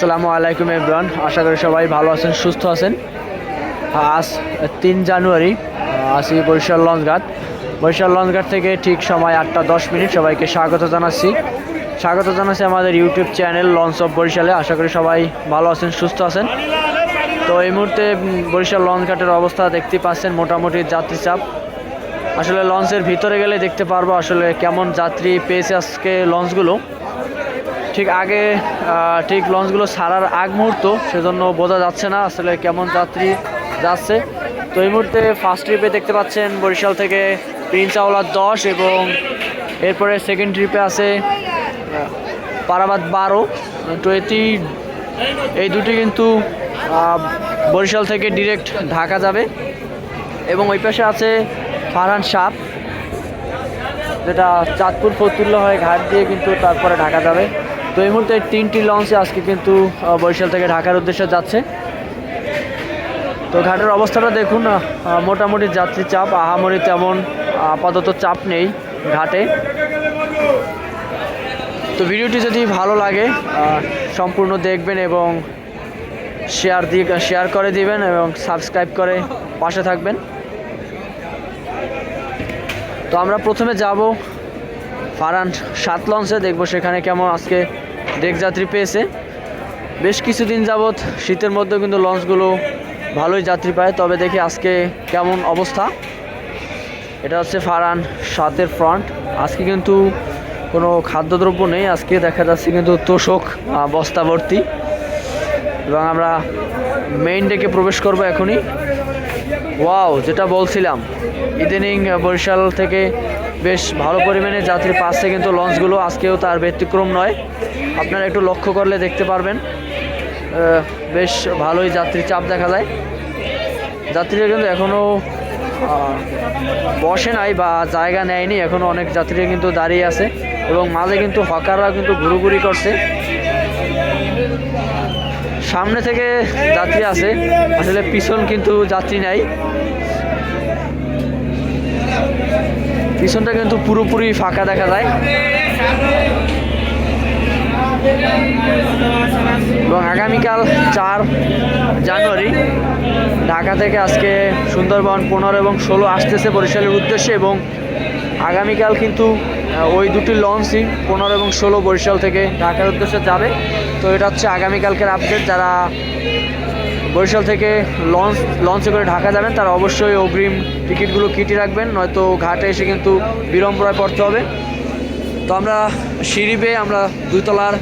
আসসালামু আলাইকুম এভরান আশা করি সবাই ভালো আছেন, সুস্থ আছেন। আজ তিন জানুয়ারি আসি বরিশাল লঞ্চঘাট বরিশাল লঞ্চঘাট থেকে ঠিক সময় আটটা দশ মিনিট সবাইকে স্বাগত জানাচ্ছি। স্বাগত জানাচ্ছি আমাদের ইউটিউব চ্যানেল লঞ্চ অফ বরিশালে। আশা করি সবাই ভালো আছেন, সুস্থ আছেন। তো এই মুহূর্তে বরিশাল লঞ্চঘাটের অবস্থা দেখতে পাচ্ছেন মোটামুটি যাত্রী চাপ। আসলে লঞ্চের ভিতরে গেলে দেখতে পারব আসলে কেমন যাত্রী পেয়েছে আজকে লঞ্চগুলো। ঠিক আগে ঠিক লঞ্চগুলো ছাড়ার আগ মুহূর্ত, সেজন্য বোঝা যাচ্ছে না আসলে কেমন যাত্রী যাচ্ছে। তো এই মুহূর্তে ফার্স্ট ট্রিপে দেখতে পাচ্ছেন বরিশাল থেকে প্রিন্স আওলা দশ এবং এরপরে সেকেন্ড ট্রিপে আছে পারাবাদ বারো। এটি, এই দুটি কিন্তু বরিশাল থেকে ডিরেক্ট ঢাকা যাবে। এবং ওই পাশে আছে ফারহান সাপ, যেটা চাঁদপুর ফতুল্য হয়ে ঘাট দিয়ে কিন্তু তারপরে ঢাকা যাবে। তো এই মুহূর্তে তিনটি লঞ্চে আজকে কিন্তু বরিশাল থেকে ঢাকার উদ্দেশ্যে যাচ্ছে। তো ঘাটের অবস্থাটা দেখুন মোটামুটি যাত্রী চাপ, আহামরি তেমন আপাতত চাপ নেই ঘাটে। তো ভিডিওটি যদি ভালো লাগে সম্পূর্ণ দেখবেন এবং শেয়ার দিয়ে শেয়ার করে দিবেন এবং সাবস্ক্রাইব করে পাশে থাকবেন। তো আমরা প্রথমে যাব ফারান সাত লঞ্চে, দেখব সেখানে কেমন আজকে ডেক যাত্রী পেয়েছে। বেশ কিছুদিন যাবৎ শীতের মধ্যে কিন্তু লঞ্চগুলো ভালোই যাত্রী পায়। তবে দেখি আজকে কেমন অবস্থা। এটা হচ্ছে ফারান সাতের ফ্রন্ট আজকে কিন্তু কোনো খাদ্যদ্রব্য নেই। আজকে দেখা যাচ্ছে কিন্তু তোষক আহ, বস্তা ভর্তি। এবং আমরা মেইন ডেকে প্রবেশ করব এখনই। ওয়াও যেটা বলছিলাম ইদানিং বরিশাল থেকে বেশ ভালো পরিমাণে যাত্রী পাচ্ছে কিন্তু লঞ্চগুলো। আজকেও তার ব্যতিক্রম নয়। আপনারা একটু লক্ষ্য করলে দেখতে পারবেন। বেশ ভালোই যাত্রী চাপ দেখা যায়। যাত্রীরা কিন্তু এখনও বসে নাই বা জায়গা নেয়নি। এখনও অনেক যাত্রীরা কিন্তু দাঁড়িয়ে আছে এবং মাঝে কিন্তু হকাররা কিন্তু ঘুরুঘুরি করছে। সামনে থেকে যাত্রী আছে, আসলে পিছন কিন্তু যাত্রী নাই। পিছনটা কিন্তু পুরোপুরি ফাঁকা দেখা যায়। এবং আগামীকাল চার জানুয়ারি, ঢাকা থেকে আজকে সুন্দরবন পনেরো এবং ষোলো আসতেছে বরিশালের উদ্দেশ্যে এবং আগামীকাল কিন্তু ওই দুটি লঞ্চই পনেরো এবং ষোলো বরিশাল থেকে ঢাকার উদ্দেশ্যে যাবে। তো এটা হচ্ছে আগামীকালকের আপডেট যারা বরিশাল থেকে লঞ্চ, লঞ্চে করে ঢাকা যাবেন, তারা অবশ্যই অগ্রিম টিকিটগুলো কেটে রাখবেন, নয়তো ঘাটে এসে কিন্তু বিড়ম্বরায় পড়তে হবে। তো আমরা সিঁড়ি বেয়ে আমরা দুইতলার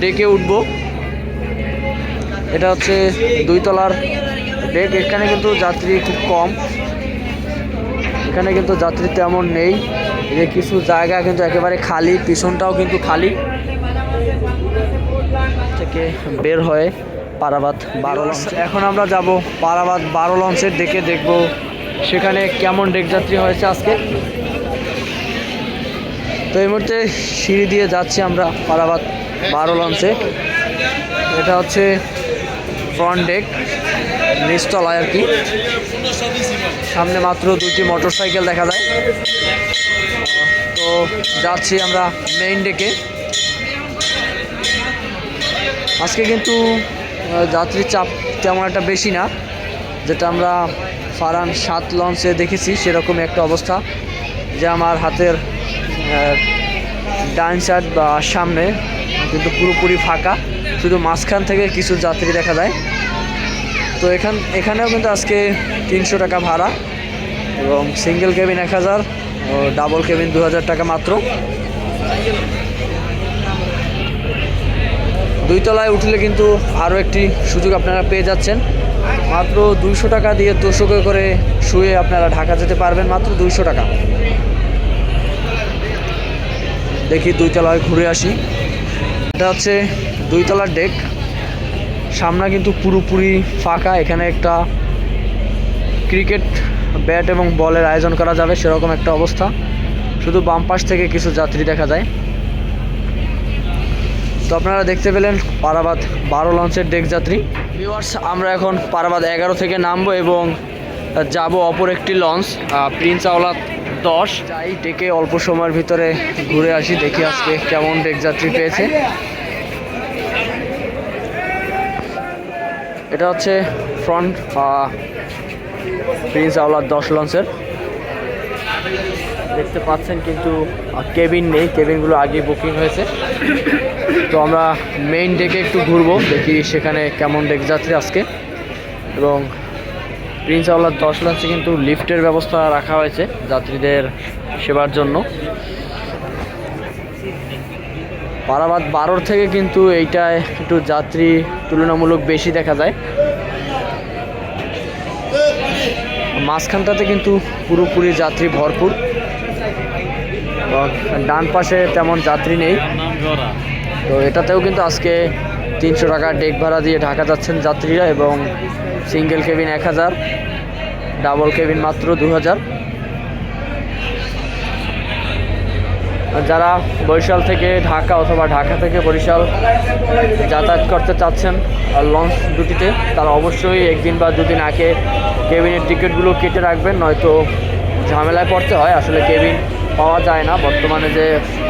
ডেকে উঠবো। এটা হচ্ছে দুইতলার ডেক। এখানে কিন্তু যাত্রী খুব কম। এখানে কিন্তু যাত্রী তেমন নেই। যে কিছু জায়গা কিন্তু একেবারে খালি, পিছনটাও কিন্তু খালি। থেকে বের হয়ে পারাবাদ বারো লঞ্চ। এখন আমরা যাব পারাবাদ বারো লঞ্চের ডেকে দেখব সেখানে কেমন ডেক যাত্রী হয়েছে আজকে। তো এই মুহূর্তে সিঁড়ি দিয়ে যাচ্ছি আমরা পারাবাদ বারো লঞ্চে। এটা হচ্ছে ফ্রন্ট ডেক নিচতলায় আর কি। সামনে মাত্র দুটি মোটর সাইকেল দেখা যায়। তো যাচ্ছি আমরা মেইন ডেকে আজকে কিন্তু যাত্রীর চাপ তেমন একটা বেশি না, যেটা আমরা ফারান সাত লঞ্চে দেখেছি সেরকম একটা অবস্থা যে আমার হাতের ডান সাইড বা সামনে, কিন্তু পুরোপুরি ফাঁকা। শুধু মাঝখান থেকে কিছু যাত্রী দেখা যায়। তো এখান, এখানেও কিন্তু আজকে তিনশো টাকা ভাড়া এবং সিঙ্গেল কেবিন এক হাজার ও ডাবল কেবিন দু হাজার টাকা মাত্র। দুই তলায় উঠলে কিন্তু আরও একটি সুযোগ আপনারা পেয়ে যাচ্ছেন। মাত্র দুইশো টাকা দিয়ে তোষকে করে শুয়ে আপনারা ঢাকা যেতে পারবেন মাত্র দুইশো টাকা। দেখি দুই তলায় ঘুরে আসি। এটা হচ্ছে দুই তলার ডেক সামনে কিন্তু পুরোপুরি ফাঁকা। এখানে একটা ক্রিকেট ব্যাট এবং বলের আয়োজন করা যাবে, সেরকম একটা অবস্থা। শুধু বাম পাশ থেকে কিছু যাত্রী দেখা যায়। তো আপনারা দেখতে পেলেন পারাবাদ বারো লঞ্চের ডেক যাত্রী। ভিউয়ার্স আমরা এখন পারাবাদ এগারো থেকে নামবো এবং যাব অপর একটি লঞ্চ প্রিন্স আওলাদ দশ। যাই, ডেকে অল্প সময়ের ভিতরে ঘুরে আসি, দেখি আজকে কেমন ডেক যাত্রী পেয়েছে। এটা হচ্ছে ফ্রন্ট প্রিন্স আওলার দশ লঞ্চের দেখতে পাচ্ছেন কিন্তু কেবিন নেই কেবিনগুলো আগে বুকিং হয়েছে। তো আমরা মেইন ডেকে একটু ঘুরবো, দেখি সেখানে কেমন ডেক যাত্রী আজকে। এবং প্রিন্স আওলার দশ লঞ্চে কিন্তু লিফটের ব্যবস্থা রাখা হয়েছে যাত্রীদের সেবার জন্য। পারাবাদ বারোর থেকে কিন্তু এইটায় একটু যাত্রী তুলনামূলক বেশি দেখা যায়। মাঝখানটাতে কিন্তু পুরোপুরি যাত্রী ভরপুর। ডান পাশে তেমন যাত্রী নেই। তো এটাতেও কিন্তু আজকে তিনশো টাকা ডেক ভাড়া দিয়ে ঢাকা যাচ্ছেন যাত্রীরা এবং সিঙ্গেল কেবিন এক হাজার। ডাবল কেবিন মাত্র দু হাজার যারা বরিশাল থেকে ঢাকা অথবা ঢাকা থেকে বরিশাল যাতায়াত করতে চাচ্ছেন লঞ্চ দুটিতে, তারা অবশ্যই একদিন বা দুদিন আগে কেবিনের টিকিটগুলো কেটে রাখবেন, নয়তো ঝামেলায় পড়তে হয়। আসলে কেবিন পাওয়া যায় না, বর্তমানে যে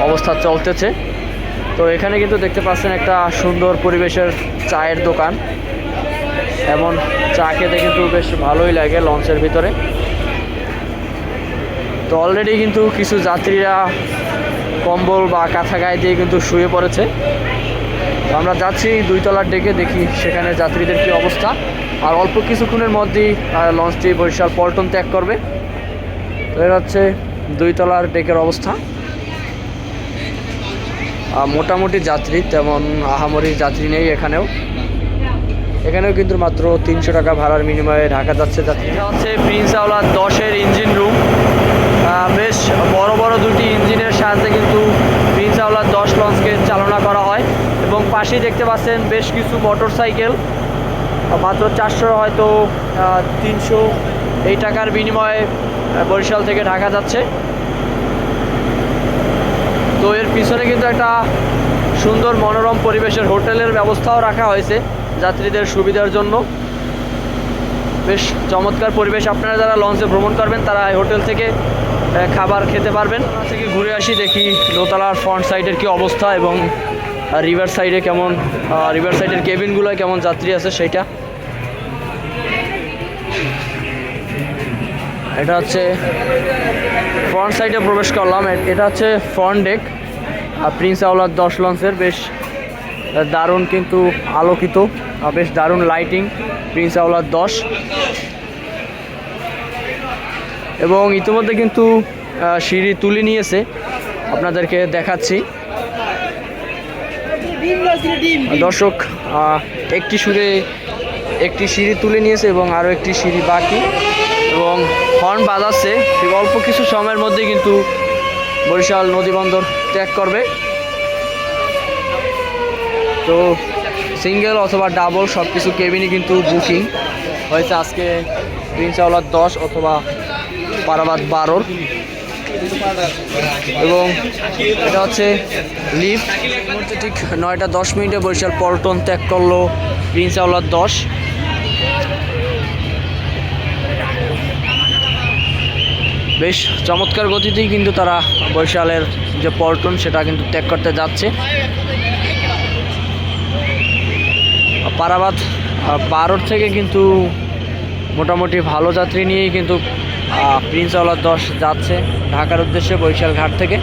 অবস্থা চলতেছে। তো এখানে কিন্তু দেখতে পাচ্ছেন একটা সুন্দর পরিবেশের চায়ের দোকান। এমন চা খেতে কিন্তু বেশ ভালোই লাগে লঞ্চের ভিতরে। তো অলরেডি কিন্তু কিছু যাত্রীরা কম্বল বা কাঁথা গায়ে দিয়ে কিন্তু শুয়ে পড়েছে। আমরা যাচ্ছি দুই তলার ডেকে দেখি সেখানে যাত্রীদের কি অবস্থা। আর অল্প কিছুক্ষণের মধ্যেই লঞ্চটি বরিশাল পল্টন ত্যাগ করবে। তো এর হচ্ছে দুই তলার ডেকের অবস্থা। মোটামুটি যাত্রী, তেমন আহামরি যাত্রী নেই এখানেও। এখানেও কিন্তু মাত্র তিনশো টাকা ভাড়ার বিনিময়ে ঢাকা যাচ্ছে এটা হচ্ছে প্রিন্স আওলার দশের ইঞ্জিন রুম। বেশ বড় বড় দুটি ইঞ্জিনের সাহায্যে কিন্তু প্রিন্স আওলার দশ লঞ্চকে চালনা করা হয় এবং পাশেই দেখতে পাচ্ছেন বেশ কিছু মোটর সাইকেল মাত্র চারশো হয়তো তিনশো এই টাকার বিনিময়ে বরিশাল থেকে ঢাকা যাচ্ছে। তো এর পিছনে কিন্তু একটা সুন্দর মনোরম পরিবেশের হোটেলের ব্যবস্থাও রাখা হয়েছে। যাত্রীদের সুবিধার জন্য। বেশ চমৎকার পরিবেশ আপনারা যারা লঞ্চে ভ্রমণ করবেন, তারা হোটেল থেকে খাবার খেতে পারবেন। থেকে ঘুরে আসি, দেখি দোতলার ফ্রন্ট সাইডের কি অবস্থা এবং রিভার সাইডে কেমন রিভার সাইডের কেবিনগুলোয় কেমন যাত্রী আছে সেইটা এটা হচ্ছে ফ্রন্ট সাইডে প্রবেশ করলাম। এটা হচ্ছে ফ্রন্ট ডেক আর প্রিন্স আওলার দশ লঞ্চের। বেশ দারুণ কিন্তু আলোকিত বেশ দারুণ লাইটিং প্রিন্স আওলার দশ। এবং ইতিমধ্যে কিন্তু সিঁড়ি তুলে নিয়েছে। আপনাদেরকে দেখাচ্ছি। দর্শক একটি সুরে একটি সিঁড়ি তুলে নিয়েছে এবং আরও একটি সিঁড়ি বাকি। এবং হর্ন বাজাচ্ছে। অল্প কিছু সময়ের মধ্যে কিন্তু বরিশাল নদীবন্দর ত্যাগ করবে। তো সিঙ্গেল অথবা ডাবল সব কিছু কেবিনই কিন্তু বুকিং। হয়েছে আজকে প্রিন্স আওলার দশ অথবা পারাবাদ বারোর। এবং এটা হচ্ছে লিফট। ঠিক নয়টা দশ মিনিটে বরিশাল পল্টন ত্যাগ করল প্রিন্স আওলার দশ। বেশ চমৎকার গতিতেই কিন্তু তারা বরিশালের যে পল্টন, সেটা কিন্তু ত্যাগ করতে যাচ্ছে। পারাবাদ বারোর থেকে কিন্তু মোটামুটি ভালো যাত্রী নিয়েই কিন্তু প্রিন্স দশ যাচ্ছে ঢাকার উদ্দেশ্যে বৈশাল ঘাট থেকে।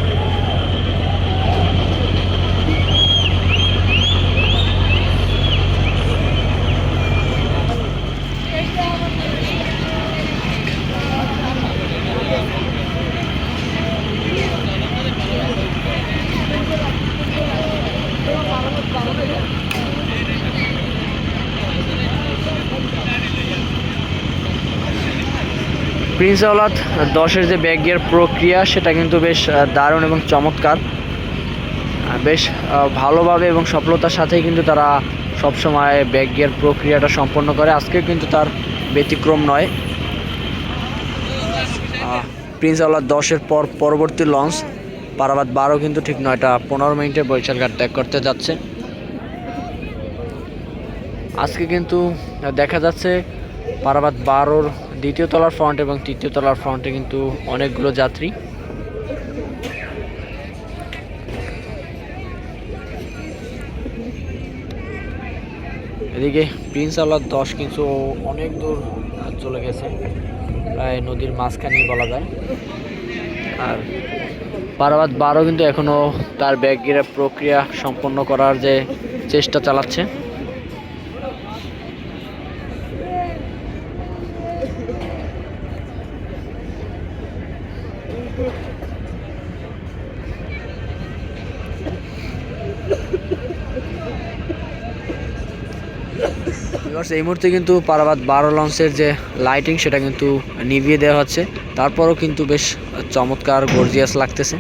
প্রিন্স আওলাদ দশের যে ব্যাগের প্রক্রিয়া, সেটা কিন্তু বেশ দারুণ এবং চমৎকার। বেশ ভালোভাবে এবং সফলতার সাথেই কিন্তু তারা সবসময় গিয়ার প্রক্রিয়াটা সম্পন্ন করে। আজকেও কিন্তু তার ব্যতিক্রম নয়। প্রিন্স আওলাদ দশের পর পরবর্তী লঞ্চ পারাবাদ বারো কিন্তু ঠিক নয়টা পনেরো মিনিটে বরিশাল ঘাট ত্যাগ করতে যাচ্ছে। আজকে কিন্তু দেখা যাচ্ছে পারাবাদ বারোর দ্বিতীয় তলার ফ্রন্ট এবং তৃতীয় তলার ফ্রন্টে কিন্তু অনেকগুলো যাত্রী। এদিকে প্রিন্স আল্লাহ দশ কিন্তু অনেক দূর চলে গেছে, প্রায় নদীর মাঝখানেই বলা যায়। আর পারাবাদ বারো কিন্তু এখনও তার ব্যাগের প্রক্রিয়া সম্পন্ন করার যে চেষ্টা চালাচ্ছে। Viewers, এই মুহূর্তে কিন্তু পারাবাদ বারো লঞ্চের যে লাইটিং সেটা কিন্তু নিভিয়ে দেওয়া হচ্ছে। তারপরও কিন্তু বেশ চমৎকার গর্জিয়াস লাগতেছে।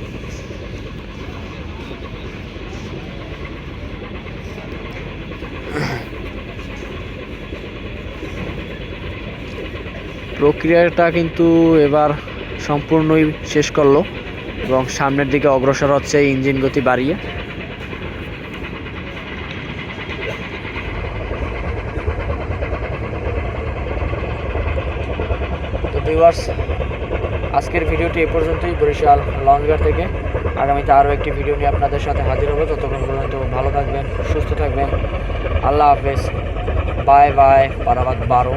প্রক্রিয়াটা কিন্তু এবার সম্পূর্ণই শেষ করল এবং সামনের দিকে অগ্রসর হচ্ছে ইঞ্জিন গতি বাড়িয়ে। ভিউয়ার্স আজকের ভিডিওটি এ পর্যন্তই। বরিশাল লঞ্চঘাট থেকে আগামীতে আরও একটি ভিডিও নিয়ে আপনাদের সাথে হাজির হব। ততক্ষণ পর্যন্ত ভালো থাকবেন, সুস্থ থাকবেন। আল্লাহ হাফেজ। বাই বাই পারাবাদ বারো।